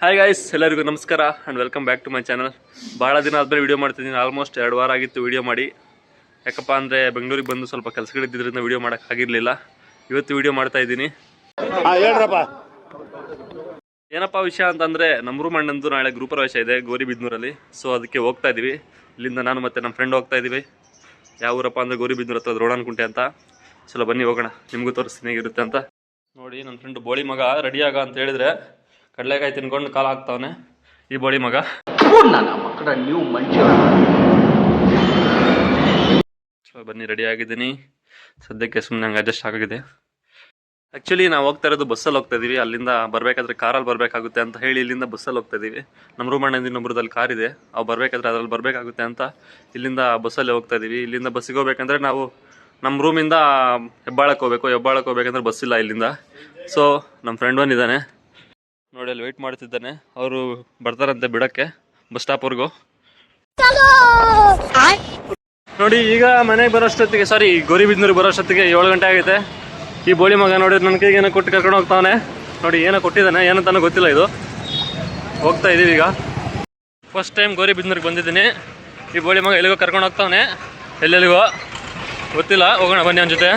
Hi guys ಎಲ್ಲರಿಗೂ ನಮಸ್ಕಾರ and welcome back to my channel ಭಾಳ ದಿನ ಆದಮೇಲೆ ವೀಡಿಯೋ ಮಾಡ್ತಿದ್ದೀನಿ. ಆಲ್ಮೋಸ್ಟ್ ಎರಡು ವಾರ ಆಗಿತ್ತು ವೀಡಿಯೋ ಮಾಡಿ. ಯಾಕಪ್ಪ ಅಂದರೆ ಬೆಂಗಳೂರಿಗೆ ಬಂದು ಸ್ವಲ್ಪ ಕೆಲಸಗಳಿದ್ದರಿಂದ ವೀಡಿಯೋ ಮಾಡೋಕ್ಕಾಗಿರಲಿಲ್ಲ ಇವತ್ತು ವಿಡಿಯೋ ಮಾಡ್ತಾ ಇದ್ದೀನಿ. ಹೇಳ್ರಪ್ಪ. ಏನಪ್ಪ ವಿಷಯ ಅಂತಂದರೆ ನಮ್ಮ ರೂಮ್ ಅಣ್ಣಂದು ನಾಳೆ ಗ್ರೂಪ್ ಪ್ರವೇಶ ಇದೆ ಗೌರಿಬಿದ್ನೂರಲ್ಲಿ ಸೊ ಅದಕ್ಕೆ ಹೋಗ್ತಾ ಇದ್ದೀವಿ ಇಲ್ಲಿಂದ ನಾನು ಮತ್ತೆ ನಮ್ಮ ಫ್ರೆಂಡ್ ಹೋಗ್ತಾ ಇದ್ದೀವಿ ಯಾವ ಊರಪ್ಪ ಅಂದರೆ ಗೌರಿಬಿದ್ನೂರು ಹತ್ರ ದ್ರೋಣನ್ಕುಂಟೆ ಅಂತ. ಚಲೋ ಬನ್ನಿ ಹೋಗೋಣ. ನಿಮಗೂ ತೋರಿಸ್ತೀನಿ ಹೇಗಿರುತ್ತೆ ಅಂತ. ನೋಡಿ ನನ್ನ ಫ್ರೆಂಡ್ ಬೋಳಿ ಮಗ ರೆಡಿ ಆಗ ಅಂತ ಹೇಳಿದ್ರೆ ಕಡಲೆಕಾಯಿ ತಿನ್ಕೊಂಡು ಕಾಲ ಹಾಕ್ತಾವನೆ. ಈ ಬೋಳಿ ಮಗ. ಮಕ್ಕಳ ನೀವು ಬನ್ನಿ ರೆಡಿ ಆಗಿದ್ದೀನಿ. ಸದ್ಯಕ್ಕೆ ಸುಮ್ಮನೆ ಹಂಗೆ ಅಡ್ಜಸ್ಟ್ ಆಗಿದೆ ಆ್ಯಕ್ಚುಲಿ ನಾವು ಹೋಗ್ತಾ ಇರೋದು ಬಸ್ಸಲ್ಲಿ ಹೋಗ್ತಾ ಇದೀವಿ. ಅಲ್ಲಿಂದ ಬರಬೇಕಾದ್ರೆ ಕಾರಲ್ಲಿ ಬರಬೇಕಾಗುತ್ತೆ ಅಂತ ಹೇಳಿ ಇಲ್ಲಿಂದ ಬಸ್ಸಲ್ಲಿ ಹೋಗ್ತಾ ಇದೀವಿ. ನಮ್ಮ ರೂಮ್ ಅಣ್ಣ ಇನ್ನೊಬ್ರದಲ್ಲಿ ಕಾರ್ ಇದೆ. ಅವು ಬರಬೇಕಾದ್ರೆ ಅದರಲ್ಲಿ ಬರಬೇಕಾಗುತ್ತೆ ಅಂತ ಇಲ್ಲಿಂದ ಬಸ್ಸಲ್ಲಿ ಹೋಗ್ತಾ ಇದೀವಿ. ಇಲ್ಲಿಂದ ಬಸ್ಸಿಗೆ ಹೋಗ್ಬೇಕಂದ್ರೆ ನಾವು ನಮ್ಮ ರೂಮಿಂದ ಹೆಬ್ಬಾಳಕ್ಕೆ ಹೋಗ್ಬೇಕು. ಹೆಬ್ಬಾಳಕ್ಕೆ ಹೋಗ್ಬೇಕಂದ್ರೆ ಬಸ್ ಇಲ್ಲ ಇಲ್ಲಿಂದ. ಸೊ ನಮ್ಮ ಫ್ರೆಂಡ್ ಬಂದಿದ್ದಾನೆ ನೋಡಿ, ಅಲ್ಲಿ ವೆಯ್ಟ್ ಮಾಡ್ತಿದ್ದಾನೆ. ಅವರು ಬರ್ತಾರಂತೆ ಬಿಡೋಕ್ಕೆ ಬಸ್ ಸ್ಟಾಪ್ವರೆಗೂ ನೋಡಿ, ಈಗ ಮನೆಗೆ ಬರೋಷ್ಟೊತ್ತಿಗೆ ಸಾರಿ ಗೌರಿಬಿದ್ನೂರಿಗೆ ಬರೋಷ್ಟೊತ್ತಿಗೆ ಏಳು ಗಂಟೆ ಆಗೈತೆ ಈ ಬೋಳಿ ಮಗ ನೋಡಿ ನನ್ನ ಕೈಗೆ ಏನೋ ಕೊಟ್ಟು ಕರ್ಕೊಂಡು ಹೋಗ್ತಾವನೆ. ನೋಡಿ, ಏನೋ ಕೊಟ್ಟಿದ್ದಾನೆ ಏನಂತಾನೋ ಗೊತ್ತಿಲ್ಲ ಇದು. ಹೋಗ್ತಾ ಇದ್ದೀವಿ ಈಗ. ಫಸ್ಟ್ ಟೈಮ್ ಗೌರಿಬಿದ್ನೂರಿಗೆ ಬಂದಿದ್ದೀನಿ. ಈ ಬೋಳಿ ಮಗ ಎಲ್ಲಿಗೋ ಕರ್ಕೊಂಡು ಹೋಗ್ತಾವನೆ. ಎಲ್ಲೆಲ್ಲಿಗೋ? ಗೊತ್ತಿಲ್ಲ, ಹೋಗೋಣ, ಬನ್ನಿ ಅವನ ಜೊತೆ.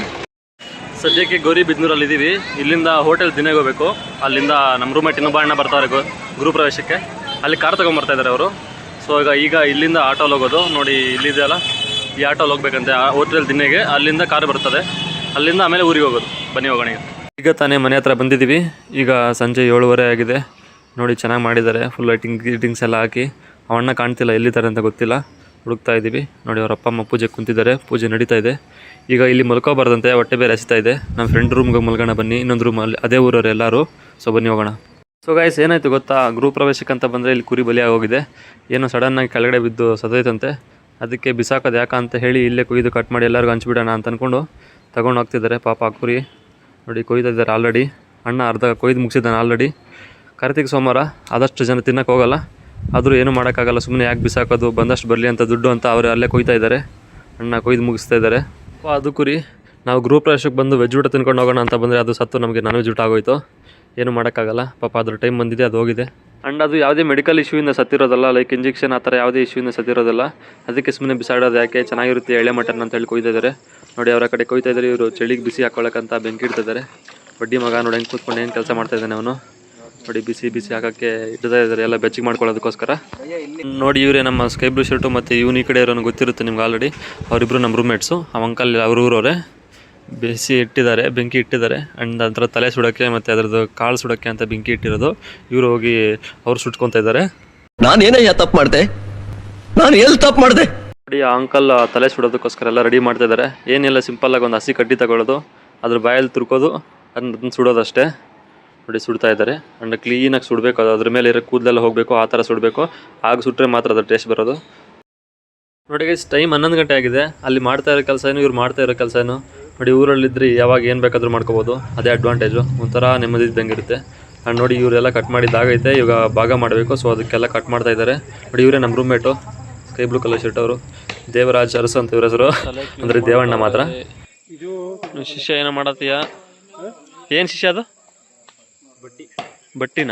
ಸದ್ಯಕ್ಕೆ ಗೌರಿಬಿದ್ನೂರಲ್ಲಿ ಇದ್ದೀವಿ ಇಲ್ಲಿಂದ ಹೋಟೆಲ್ ದಿನೇ ಹೋಗಬೇಕು. ಅಲ್ಲಿಂದ ನಮ್ಮ ರೂಮೇಟ್ ಇನ್ನೊಬ್ಬ ಅಣ್ಣ ಬರ್ತಾರೆ ಗೃಹ ಪ್ರವೇಶಕ್ಕೆ. ಅಲ್ಲಿ ಕಾರ್ ತೊಗೊಂಬರ್ತಾ ಇದ್ದಾರೆ ಅವರು. ಸೊ ಈಗ ಈಗ ಇಲ್ಲಿಂದ ಆಟೋಲ್ಲಿ ಹೋಗೋದು. ನೋಡಿ ಇಲ್ಲಿದೆಯಲ್ಲ ಈ ಆಟೋಲ್ಲಿ ಹೋಗ್ಬೇಕಂತೆ ಹೋಟೆಲ್ ದಿನಗೆ ಅಲ್ಲಿಂದ ಕಾರ್ ಬರ್ತದೆ ಅಲ್ಲಿಂದ ಆಮೇಲೆ ಊರಿಗೆ ಹೋಗೋದು, ಬನ್ನಿ ಹೋಗೋಣ ಈಗ. ತಾನೇ ಮನೆ ಹತ್ರ ಬಂದಿದ್ದೀವಿ. ಈಗ ಸಂಜೆ ಏಳುವರೆ ಆಗಿದೆ. ನೋಡಿ, ಚೆನ್ನಾಗಿ ಮಾಡಿದ್ದಾರೆ. ಫುಲ್ ಲೈಟಿಂಗ್ ಗೀಟಿಂಗ್ಸ್ ಎಲ್ಲ ಹಾಕಿ. ಅವಣ್ಣ ಕಾಣ್ತಿಲ್ಲ, ಎಲ್ಲಿದ್ದಾರೆ ಅಂತ ಗೊತ್ತಿಲ್ಲ. ಹುಡುಕ್ತಾ ಇದ್ದೀವಿ. ನೋಡಿ, ಅವರ ಅಪ್ಪ ಅಮ್ಮ ಪೂಜೆ ಕುಂತಿದ್ದಾರೆ. ಪೂಜೆ ನಡೀತಾ ಇದೆ. ಈಗ ಇಲ್ಲಿ ಮಲ್ಕೋಬಾರ್ದಂತೆ, ಹೊಟ್ಟೆ ಬೇರೆ ಹಸಿತಾ ಇದೆ. ನಮ್ಮ ಫ್ರೆಂಡ್ ರೂಮ್ಗೆ ಮಲ್ಗೋಣ ಬನ್ನಿ. ಇನ್ನೊಂದು ರೂಮಲ್ಲಿ ಅದೇ ಊರವ್ರು ಎಲ್ಲರೂ. ಸೊ ಬನ್ನಿ ಹೋಗೋಣ. ಸೊ ಗಾಯ್ಸ್ ಏನಾಯ್ತು ಗೊತ್ತಾ? ಗೃಹ ಪ್ರವೇಶಕ್ಕಂತ ಬಂದರೆ ಇಲ್ಲಿ ಕುರಿ ಬಲಿಯಾಗಿ ಹೋಗಿದೆ ಏನೋ ಸಡನ್ನಾಗಿ ಕೆಳಗಡೆ ಬಿದ್ದು ಸದೋಯ್ತಂತೆ ಅದಕ್ಕೆ ಬಿಸಾಕೋದು ಯಾಕ ಅಂತ ಹೇಳಿ ಇಲ್ಲೇ ಕೊಯ್ದು ಕಟ್ ಮಾಡಿ ಎಲ್ಲರಿಗೂ ಹಂಚ್ಬಿಡೋಣ ಅಂತ ಅಂದ್ಕೊಂಡು ತಗೊಂಡು ಹೋಗ್ತಿದ್ದಾರೆ. ಪಾಪ ಆ ಕುರಿ ನೋಡಿ ಕೊಯ್ದಿದ್ದಾರೆ ಆಲ್ರೆಡಿ ಅಣ್ಣ ಅರ್ಧ ಕೊಯ್ದು ಮುಗಿಸಿದ್ದಾನೆ ಆಲ್ರೆಡಿ ಕಾರ್ತಿಕ್ ಸೋಮವಾರ ಆದಷ್ಟು ಜನ ತಿನ್ನಕ್ಕೆ ಹೋಗಲ್ಲ. ಆದರೂ ಏನೂ ಮಾಡೋಕ್ಕಾಗಲ್ಲ ಸುಮ್ಮನೆ ಯಾಕೆ ಬಿಸಾಕೋದು, ಬಂದಷ್ಟು ಬರಲಿ ಅಂತ ದುಡ್ಡು ಅಂತ ಅವರು ಅಲ್ಲೇ ಕೊಯ್ತಾ ಇದ್ದಾರೆ. ಅಣ್ಣ ಕೊಯ್ದು ಮುಗಿಸ್ತಾ ಇದ್ದಾರೆ. ಅದು ಕುರಿ, ನಾವು ಗೃಹ ಪ್ರವೇಶಕ್ಕೆ ಬಂದು ವೆಜ್ ಊಟ ತಿನ್ಕೊಂಡು ಹೋಗೋಣ ಅಂತ ಬಂದರೆ ಅದು ಸತ್ತು ನಮಗೆ ನಾನ್ ವೆಜ್ ಊಟ ಆಗೋಯ್ತು. ಏನು ಮಾಡೋಕ್ಕಾಗಲ್ಲ. ಪಾಪ ಅದ್ರ ಟೈಮ್ ಬಂದಿದೆ, ಅದು ಹೋಗಿದೆ. ಆ್ಯಂಡ್ ಅದು ಯಾವುದೇ ಮೆಡಿಕಲ್ ಇಶ್ಯೂಯಿಂದ ಸತ್ತಿರೋದಲ್ಲ ಲೈಕ್ ಇಂಜೆಕ್ಷನ್ ಆ ಥರ ಯಾವುದೇ ಇಶ್ಯೂಯಿಂದ ಸತ್ತಿರೋದಲ್ಲ, ಅದಕ್ಕೆ ಸುಮ್ಮನೆ ಬಿಸಾಡೋದು ಯಾಕೆ? ಚೆನ್ನಾಗಿರುತ್ತೆ, ಎಳೆ ಮಟನ್ ಅಂತ ಹೇಳಿ ಕೊಯ್ತಿದ್ದಾರೆ ನೋಡಿ, ಅವರ ಕಡೆ ಕೊಯ್ತಾ ಇದ್ದಾರೆ, ಇವರು ಚಳಿಗೆ ಬಿಸಿ ಹಾಕೊಳ್ಳೋಕ್ಕಂತ ಬೆಂಕಿ ಇಡ್ತಿದ್ದಾರೆ. ಬಡ್ಡಿ ಮಗ ನೋಡಿ, ಹೆಂಗೆ ಕೂತ್ಕೊಂಡು ಏನು ಕೆಲಸ ಮಾಡ್ತಾ ಇದ್ದಾನೆ ಅವನು. ನೋಡಿ, ಬಿಸಿ ಬಿಸಿ ಹಾಕೋಕ್ಕೆ ಇಡ್ತಾ ಇದ್ದಾರೆ, ಎಲ್ಲ ಬೆಚ್ಚಿಗೆ ಮಾಡ್ಕೊಳ್ಳೋದಕ್ಕೋಸ್ಕರ. ನೋಡಿ, ಇವರೇ ನಮ್ಮ ಸ್ಕೈ ಬ್ಲೂ ಶರ್ಟು ಮತ್ತು ಇವನು ಈ ಕಡೆ ಇರೋನು ಗೊತ್ತಿರುತ್ತೆ ನಿಮ್ಗೆ ಆಲ್ರೆಡಿ ಅವರಿಬ್ಬರು ನಮ್ಮ ರೂಮ್ಮೇಟ್ಸು ಆ ಅಂಕಲ್ ಅವ್ರ ಊರವರೇ. ಬಿಸಿ ಇಟ್ಟಿದ್ದಾರೆ ಬೆಂಕಿ ಇಟ್ಟಿದ್ದಾರೆ. ಆ್ಯಂಡ್ ಅದರ ತಲೆ ಸುಡೋಕ್ಕೆ ಮತ್ತು ಅದರದ್ದು ಕಾಳು ಸುಡೋಕ್ಕೆ ಅಂತ ಬೆಂಕಿ ಇಟ್ಟಿರೋದು. ಇವರು ಹೋಗಿ ಅವ್ರು ಸುಟ್ಕೊತಾ ಇದ್ದಾರೆ. ನಾನು ನಾನೇನಯ್ಯ ತಪ್ಪು ಮಾಡಿದೆ? ನಾನು ಎಲ್ಲಿ ತಪ್ಪು ಮಾಡಿದೆ? ನೋಡಿ ಆ ಅಂಕಲ್ ತಲೆ ಸುಡೋದಕ್ಕೋಸ್ಕರ ಎಲ್ಲ ರೆಡಿ ಮಾಡ್ತಾ ಇದ್ದಾರೆ. ಏನಿಲ್ಲ ಸಿಂಪಲ್ಲಾಗಿ ಒಂದು ಹಸಿ ಕಡ್ಡಿ ತಗೊಳ್ಳೋದು. ಅದ್ರ ಬಾಯಲ್ಲಿ ತುರ್ಕೋದು ಅದನ್ನ ಸುಡೋದಷ್ಟೇ. ನೋಡಿ ಸುಡ್ತಾ ಇದ್ದಾರೆ. ಆ್ಯಂಡ್ ಕ್ಲೀನಾಗಿ ಸುಡಬೇಕು ಅದು ಅದ್ರ ಮೇಲೆ ಇರೋ ಕೂದಲೆಲ್ಲ ಹೋಗಬೇಕು ಆ ಥರ ಸುಡಬೇಕು. ಆಗ ಸುಟ್ಟರೆ ಮಾತ್ರ ಅದ್ರ ಟೇಸ್ಟ್ ಬರೋದು. ನೋಡಿ ಟೈಮ್ ಹನ್ನೊಂದು ಗಂಟೆ ಆಗಿದೆ. ಅಲ್ಲಿ ಮಾಡ್ತಾ ಇರೋ ಕೆಲಸ ಏನು? ಇವ್ರು ಮಾಡ್ತಾ ಇರೋ ಕೆಲಸ ಏನು? ನೋಡಿ ಊರಲ್ಲಿದ್ದರೆ ಯಾವಾಗ ಏನು ಬೇಕಾದರೂ ಮಾಡ್ಕೋಬೋದು. ಅದೇ ಅಡ್ವಾಂಟೇಜು ಒಂಥರ ನೆಮ್ಮದಿ ಇದ್ದಂಗೆ ಇರುತ್ತೆ ಆ್ಯಂಡ್ ನೋಡಿ, ಇವರೆಲ್ಲ ಕಟ್ ಮಾಡಿದ್ದಾಗೈತೆ, ಇವಾಗ ಭಾಗ ಮಾಡಬೇಕು. ಸೊ ಅದಕ್ಕೆಲ್ಲ ಕಟ್ ಮಾಡ್ತಾ ಇದ್ದಾರೆ. ನೋಡಿ, ಇವರೇ ನಮ್ಮ roommate sky blue colour shirt ಅವರು. ದೇವರಾಜ್ ಅರಸು ಅಂತ ಇವ್ರ ಹೆಸರು. ಅಂದರೆ ದೇವಣ್ಣ ಮಾತ್ರ. ಇದು ಶಿಷ್ಯ ಏನೋ ಮಾಡತ್ತೀಯ? ಏನು ಶಿಷ್ಯ ಅದು? ಬಟ್ಟಿ ಬಟ್ಟಿನ?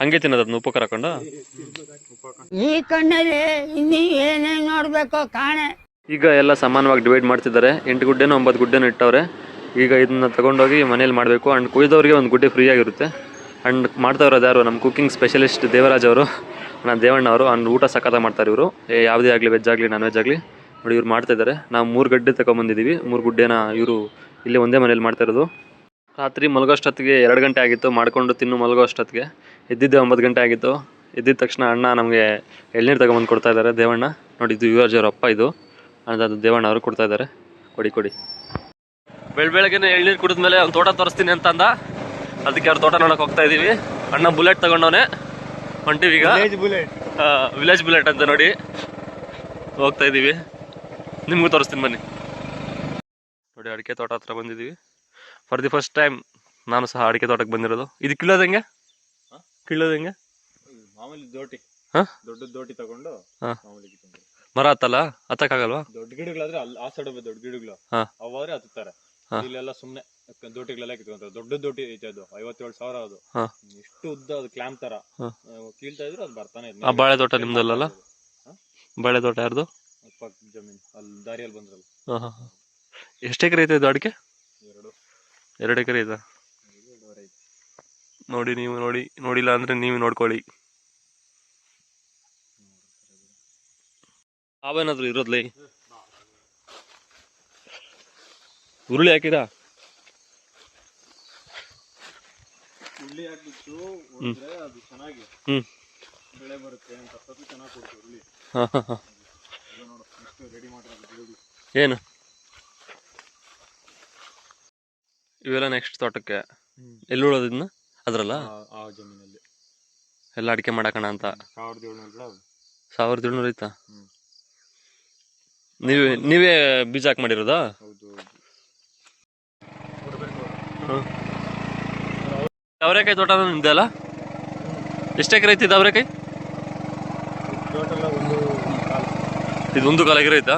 ಹಂಗೆ ತಿನ್ನೋದು ಅದನ್ನ ಉಪ್ಪು ಹಾಕೊಂಡು? ಈ ಕಣ್ಣಲ್ಲಿ ಇನ್ನೀ ಏನೇನು ನೋಡಬೇಕು ಕಾಣೆ. ಈಗ ಎಲ್ಲ ಸಮಾನವಾಗಿ ಡಿವೈಡ್ ಮಾಡ್ತಿದ್ದಾರೆ. ಎಂಟು ಗುಡ್ಡೆನೋ ಒಂಬತ್ತು ಗುಡ್ಡೆನೋ ಇಟ್ಟವ್ರೆ. ಈಗ ಇದನ್ನ ತಗೊಂಡೋಗಿ ಮನೇಲಿ ಮಾಡಬೇಕು. ಆ್ಯಂಡ್ ಕುಯ್ದವ್ರಿಗೆ ಒಂದು ಗುಡ್ಡೆ ಫ್ರೀ ಆಗಿರುತ್ತೆ. ಆ್ಯಂಡ್ ಮಾಡ್ತಾ ಇರೋದು ಯಾರು? ನಮ್ಮ ಕುಕ್ಕಿಂಗ್ ಸ್ಪೆಷಲಿಸ್ಟ್ ದೇವರಾಜ್ ಅವರು. ನಾನು ದೇವಣ್ಣ ಅವರು. ಆ್ಯಂಡ್ ಊಟ ಸಖತ್ತ ಮಾಡ್ತಾರೆ ಇವರು. ಯಾವುದೇ ಆಗಲಿ ವೆಜ್ ಆಗಲಿ ನಾನ್ ವೆಜ್ ಆಗಲಿ. ನೋಡಿ, ಇವ್ರು ಮಾಡ್ತಾ ಇದ್ದಾರೆ. ನಾವು ಮೂರು ಗಡ್ಡೆ ತಗೊಂಬಂದಿದ್ದೀವಿ ಮೂರು ಗುಡ್ಡೆನ ಇವರು ಇಲ್ಲೇ ಒಂದೇ ಮನೇಲಿ ಮಾಡ್ತಾ ಇರೋದು. ರಾತ್ರಿ ಮಲಗೋಷ್ಟೊತ್ತಿಗೆ ಎರಡು ಗಂಟೆ ಆಗಿತ್ತು. ಮಾಡಿಕೊಂಡು ತಿನ್ನು ಮಲಗೋ ಅಷ್ಟೊತ್ತಿಗೆ ಎದ್ದಿದ್ದೆ ಒಂಬತ್ತು ಗಂಟೆ ಆಗಿತ್ತು. ಎದ್ದಿದ ತಕ್ಷಣ ಅಣ್ಣ ನಮಗೆ ಎಳ್ನೀರು ತಗೊಂಬಂದು ಕೊಡ್ತಾ ಇದ್ದಾರೆ. ದೇವಣ್ಣ, ನೋಡಿ, ಇದು ಯುವರಾಜ್ ಅವ್ರ ಅಪ್ಪ ಇದು. ಅದು ದೇವಣ್ಣ ಅವರು ಕೊಡ್ತಾ ಇದ್ದಾರೆ. ಕೊಡಿ ಕೊಡಿ. ಬೆಳ್ ಬೆಳಗ್ಗೆನೆ ಎಳ್ನೀರು ಕುಡಿದ್ಮೇಲೆ ಅವ್ನು ತೋಟ ತೋರಿಸ್ತೀನಿ ಅಂತ ಅಂದ ಅದಕ್ಕೆ ಅವ್ರ ತೋಟ ನೋಡಕ್ ಹೋಗ್ತಾ ಇದೀವಿ. ಅಣ್ಣ ಬುಲೆಟ್ ತಗೊಂಡವನೆ. ಹೊಂಟಿವಿ ಈಗ. Village bullet. ಅಂತ ನೋಡಿ. ಹೋಗ್ತಾ ಇದೀವಿ. ನಿಮ್ಗೂ ತೋರಿಸ್ತೀನಿ ಬನ್ನಿ. ನೋಡಿ ಅಡಿಕೆ ತೋಟ ಹತ್ರ ಬಂದಿದ್ದೀವಿ ಫಾರ್ ದಿ ಫಸ್ಟ್ ಟೈಮ್ ನಾನು ಸಹ ಅಡಿಕೆ ತೋಟಕ್ಕೆ ಬಂದಿರೋದು. ಇದು ಕೀಳೋದು ಹೆಂಗೆ? ಕೀಳೋದು ಹೆಂಗೆ? ಮಾಮೂಲಿ ದೋಟಿ. ಹಾ? ದೊಡ್ಡ ದೋಟಿ ತಗೊಂಡು ಹಾ. ಮಾಮೂಲಿ. ಮರ ಹತ್ತಲ್ಲ? ಹತ್ತಕ್ಕಾಗಲ್ವಾ? ದೊಡ್ಡ ಗಿಡಗಳಾದ್ರೆ ಅಲ್ಲಿ ಆ ಸೈಡ್ ದೊಡ್ಡ ಗಿಡಗಳು. ಹಾ. ಅವಾದ್ರೆ ಹತ್ತುತ್ತಾರೆ. ಹಾ. ಇಲ್ಲೆಲ್ಲ ಸುಮ್ನೆ ದೊಡ್ಡಗಳೆಲ್ಲ ಕಿತ್ಕೊಂತಾರೆ. ದೊಡ್ಡ ದೋಟಿ ಐತೆ ಅದು ಐವತ್ತೇಳು ಸಾವಿರ ಅದು. ಹಾ. ಎಷ್ಟು ಉದ್ದ ಅದು ಕ್ಲಾಮ್ ತರ. ಹಾ. ಆ, ಕೀಳ್ತಾ ಇದ್ರು ಅದು ಬರ್ತಾನೆ. ಆ ಬಾಳೆ ತೋಟ ನಿಮ್ದಲ್ಲಲ್ಲ? ಬಾಳೆ ತೋಟ ಯಾರ್ದು? ಪಕ್ಕ ಜಮೀನ್. ಅಲ್ಲಿ ದಾರಿಯಲ್ಲಿ ಬಂದ್ರಲ್ಲ. ಹಾಂ ಹಾಂ ಎಷ್ಟು ಎಕರೆ ಐತೆ ಇದು ಅಡಿಕೆ? ಎರಡು. ಎರಡು ಎಕರೆ ಇದೆ? ಎರಡೂವರೆ ಐತೆ. ನೋಡಿ ನೀವು ನೋಡಿ ನೋಡಿಲ್ಲ ಅಂದ್ರೆ ನೀವು ನೋಡ್ಕೊಳ್ಳಿ. ಅವೇನಾದ್ರು ಇರೋದ್ಲಿ? ಉರುಳಿ ಹಾಕಿದ? ಉಳ್ಳಿ ಹಾಕ್ಬಿಟ್ಟು ಹೊಡೆದ್ರೆ ಅದು ಚೆನ್ನಾಗಿ ಹ್ಮ್. ಬೆಳೆ ಬರುತ್ತೆ ಅಂತ ಸತ್ತು ಚೆನ್ನಾಗಿ ಕೊಡ್ತೀವಿ ಉಳ್ಳಿ ಹಾಂ ಹಾಂ ಹಾಂ. ನೋಡು ರೆಡಿ ಮಾಡಿರೋದು ಏನು? ಇವೆಲ್ಲ ನೆಕ್ಸ್ಟ್ ತೋಟಕ್ಕೆ. ಎಲ್ಲಿ ಉಳೋದಿದ್ನ ಅದ್ರಲ್ಲ? ಆ- ಜಮೀನಲ್ಲಿ. ಎಲ್ಲ ಅಡಿಕೆ ಮಾಡಕಣ ಅಂತ. ಸಾವಿರದ ಏಳ್ನೂರ ಸಾವಿರದ ಏಳ್ನೂರು ಐತಾ. ನೀವೇ ನೀವೇ ಬೀಜ ಹಾಕಿ ಮಾಡಿರೋದಾ? ಅವರೆಕಾಯಿ ತೋಟ ನಿಮ್ದೆ ಅಲ್ಲ? ಎಷ್ಟು ಎಕರೆ ಐತಿ ಇದು ಅವರೆಕಾಯಿ? ಇದು ಒಂದು ಕಾಲ ಐತಾ?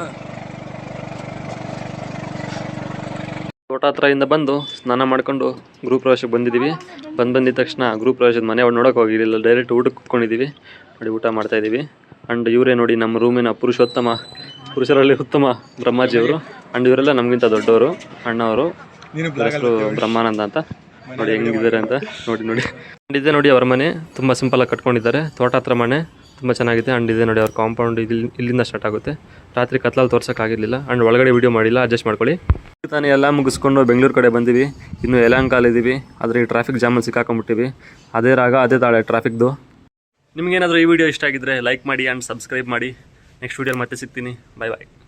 ತೋಟ ಹತ್ರದಿಂದ ಬಂದು ಸ್ನಾನ ಮಾಡ್ಕೊಂಡು ಗೃಹ ಪ್ರವೇಶಕ್ಕೆ ಬಂದಿದ್ದೀವಿ ಬಂದು ಬಂದಿದ ತಕ್ಷಣ ಗೃಹ ಪ್ರವೇಶದ ಮನೆ ಅವ್ರು ನೋಡೋಕೆ ಹೋಗಿರಲಿಲ್ಲ. ಡೈರೆಕ್ಟ್ ಊಟಕ್ಕೆ ಕುತ್ಕೊಂಡಿದ್ದೀವಿ ನೋಡಿ ಊಟ ಮಾಡ್ತಾ ಇದ್ದೀವಿ ಆ್ಯಂಡ್ ಇವರೇ ನೋಡಿ ನಮ್ಮ ರೂಮಿನ ಪುರುಷೋತ್ತಮ ಪುರುಷರಲ್ಲಿ ಉತ್ತಮ ಬ್ರಹ್ಮಾಜಿಯವರು. ಅಂಡ್ ಇವರೆಲ್ಲ ನಮಗಿಂತ ದೊಡ್ಡವರು. ಅಣ್ಣವರು ಹೆಸರು ಬ್ರಹ್ಮಾನಂದ ಅಂತ. ನೋಡಿ ಹೆಂಗಿದ್ದಾರೆ ಅಂತ. ನೋಡಿ ನೋಡಿ. ಅಂಡ್ ಇದೆ ನೋಡಿ ಅವ್ರ ಮನೆ. ತುಂಬ ಆಗಿ ಕಟ್ಕೊಂಡಿದ್ದಾರೆ. ತೋಟ ಹತ್ರ ಮನೆ. ತುಂಬ ಚೆನ್ನಾಗಿದೆ. ಅಂಡ್ ಇದೆ ನೋಡಿ ಅವ್ರ ಕಾಂಪೌಂಡ್ ಇಲ್ಲಿ ಇಲ್ಲಿಂದ ಸ್ಟಾರ್ಟ್ ಆಗುತ್ತೆ. ರಾತ್ರಿ ಕತ್ಲಲ್ಲಿ ತೋರ್ಸೋಕ್ಕಾಗಿರಲಿಲ್ಲ ಅಂಡ್ ಒಳಗಡೆ ವಿಡಿಯೋ ಮಾಡಿಲ್ಲ. ಅಡ್ಜಸ್ಟ್ ಮಾಡ್ಕೊಳ್ಳಿ. ತಾನೇ ಎಲ್ಲ ಮುಗಿಸ್ಕೊಂಡು ಬೆಂಗಳೂರು ಕಡೆ ಬಂದಿವಿ. ಇನ್ನು ಯಲಹಂಕಾಲ್ ಇದ್ದೀವಿ. ಆದರೆ ಈ ಟ್ರಾಫಿಕ್ ಜಾಮಲ್ಲಿ ಸಿಕ್ಕಾಕೊಂಡ್ಬಿಟ್ಟಿವಿ. ಅದೇ ರಾಗ ಅದೇ ತಾಳೆ ಟ್ರಾಫಿಕ್ದು ನಿಮಗೇನಾದರೂ ಈ ವಿಡಿಯೋ ಇಷ್ಟ ಆಗಿದ್ರೆ ಲೈಕ್ ಮಾಡಿ ಆ್ಯಂಡ್ ಸಬ್ಸ್ಕ್ರೈಬ್ ಮಾಡಿ. ನೆಕ್ಸ್ಟ್ ವೀಡಿಯೋಲಿ ಮತ್ತೆ ಸಿಗ್ತೀನಿ. ಬಾಯ್ ಬಾಯ್